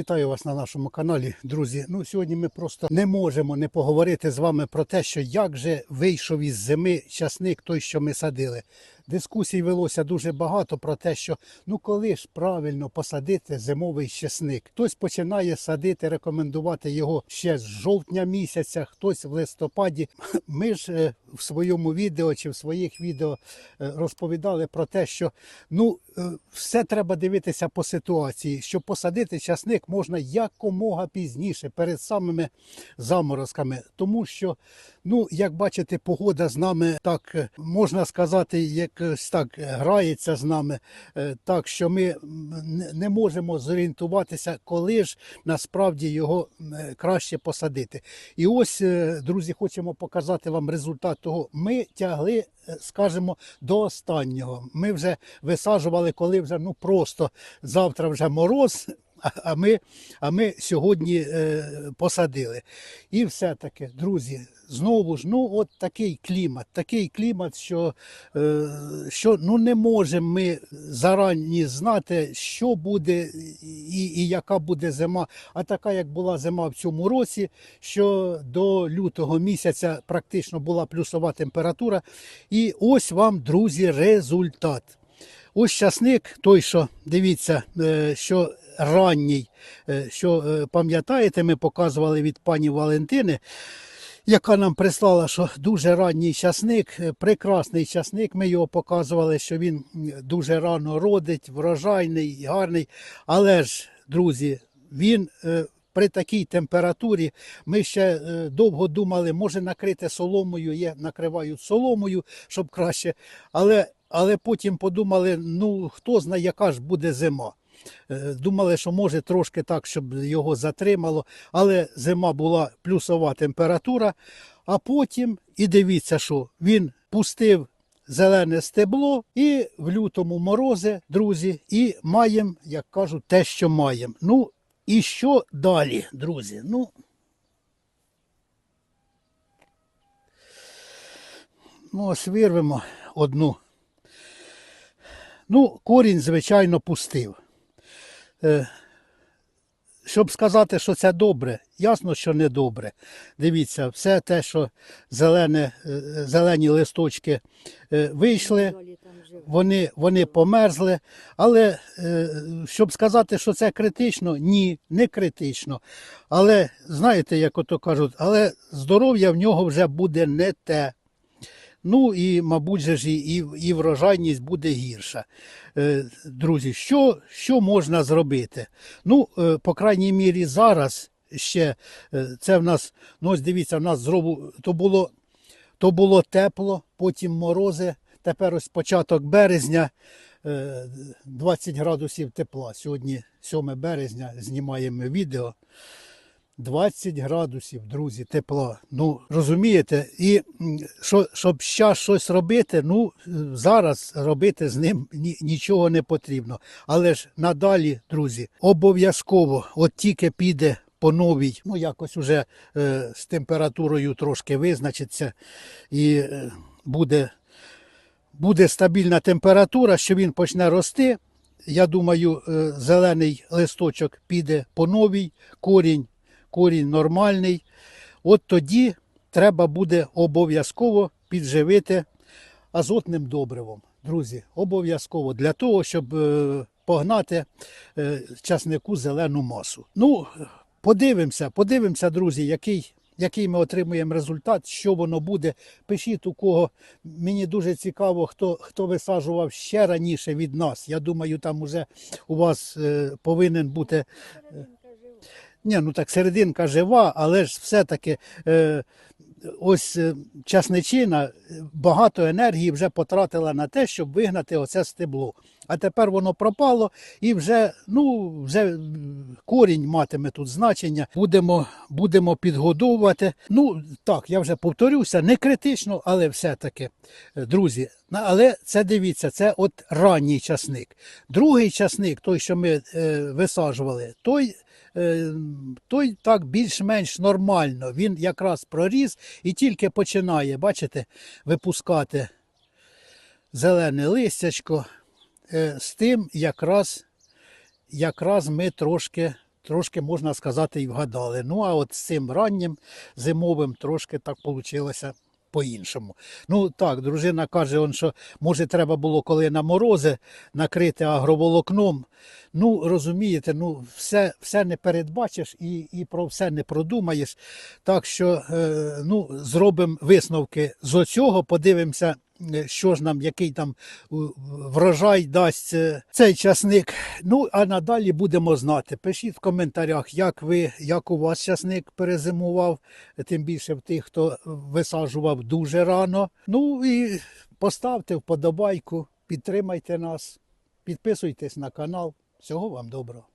Вітаю вас на нашому каналі, друзі. Ну сьогодні ми просто не можемо не поговорити з вами про те, що як же вийшов із зими часник, той, що ми садили. Дискусій велося дуже багато про те, що ну коли ж правильно посадити зимовий часник. Хтось починає садити, рекомендувати його ще з жовтня місяця, хтось в листопаді. Ми ж е, в своєму відео чи в своїх відео е, розповідали про те, що ну е, все треба дивитися по ситуації, що посадити часник можна якомога пізніше, перед самими заморозками, тому що, ну як бачите, погода з нами так можна сказати, так грається з нами, е, так що ми не- можемо зорієнтуватися, коли ж насправді його е, краще посадити. І ось, е, друзі, хочемо показати вам результат того. Ми тягли, скажімо, до останнього. Ми вже висаджували, коли вже ну просто завтра вже мороз. А- ми, а ми сьогодні е, посадили. І все-таки, друзі, знову ж, ну от такий клімат, такий клімат, що, е, що ну не можемо ми зарані знати, що буде і, і яка буде зима. А така, як була зима в цьому році, що до лютого місяця практично була плюсова температура. І ось вам, друзі, результат. Ось часник, той, що дивіться, е, що ранній, е, що е, пам'ятаєте, ми показували від пані Валентини, яка нам прислала, що дуже ранній часник, е, прекрасний часник. Ми його показували, що він дуже рано родить, врожайний, гарний. Але ж, друзі, він. При такій температурі ми ще довго думали, може накрити соломою, є, накривають соломою, щоб краще. Але, але потім подумали, ну хто знає, яка ж буде зима. Е, Думали, що може трошки так, щоб його затримало, але зима була плюсова температура. А потім, і дивіться, що він пустив зелене стебло, і в лютому морози, друзі, і маємо, як кажуть, те, що маємо. Ну, і що далі, друзі? Ну, ну ось вирвемо одну. Ну, корінь, звичайно, пустив. Е, щоб сказати, що це добре, ясно, що не добре. Дивіться, все те, що зелене, е, зелені листочки е, вийшли, вони, вони померзли. Але е, щоб сказати, що це критично, ні, не критично. Але знаєте, як ото кажуть, але здоров'я в нього вже буде не те. Ну і, мабуть, же ж і, і, врожайність буде гірша. Е, друзі, що, що можна зробити? Ну, е, по крайній мірі, зараз ще е, це в нас, ну ось дивіться, в нас зробу, то було, то було тепло, потім морози. Тепер ось початок березня, е, 20 градусів тепла. Сьогодні 7 березня знімаємо відео. 20 градусів, друзі, тепла. Ну, розумієте, і що, щоб ще щось робити, ну зараз робити з ним ні- нічого не потрібно. Але ж надалі, друзі, обов'язково, от тільки піде по новій, ну якось уже е, з температурою трошки визначиться і е, буде, буде стабільна температура, що він почне рости. Я думаю, е, зелений листочок піде по новій, корінь корінь нормальний, от тоді треба буде обов'язково підживити азотним добривом. Друзі, обов'язково для того, щоб е, погнати е, часнику зелену масу. Ну, подивимося, подивимося, друзі, який. Який ми отримуємо результат, що воно буде. Пишіть у кого. Мені дуже цікаво, хто, хто висаджував ще раніше від нас. Я думаю, там уже у вас е, повинен бути ні, ну так серединка жива, але ж все-таки е, ось е, часничина е, багато енергії вже потратила на те, щоб вигнати оце стебло. А тепер воно пропало і вже, ну, вже корінь матиме тут значення. Будемо, будемо підгодовувати. Ну так, я вже повторюся, не критично, але все-таки, е, друзі. Але це дивіться, це от ранній часник. Другий часник, той, що ми е, висаджували, той е, той так більш-менш нормально. Він якраз проріс і тільки починає, бачите, випускати зелене листячко. Е, З тим якраз, якраз ми трошки трошки, можна сказати, і вгадали. Ну, а от з цим раннім зимовим трошки так вийшло по-іншому. Ну так, дружина каже, он, що може треба було коли на морози накрити агроволокном. Ну, розумієте, ну все, все не передбачиш і, і про все не продумаєш. Так що е, ну, зробимо висновки з оцього, подивимося, що ж нам, який там е, врожай дасть е, цей часник. Ну, а надалі будемо знати. Пишіть в коментарях, як ви, як у вас часник перезимував, тим більше в тих, хто висаджував дуже рано. Ну і поставте вподобайку, підтримайте нас, підписуйтесь на канал. Всього вам доброго.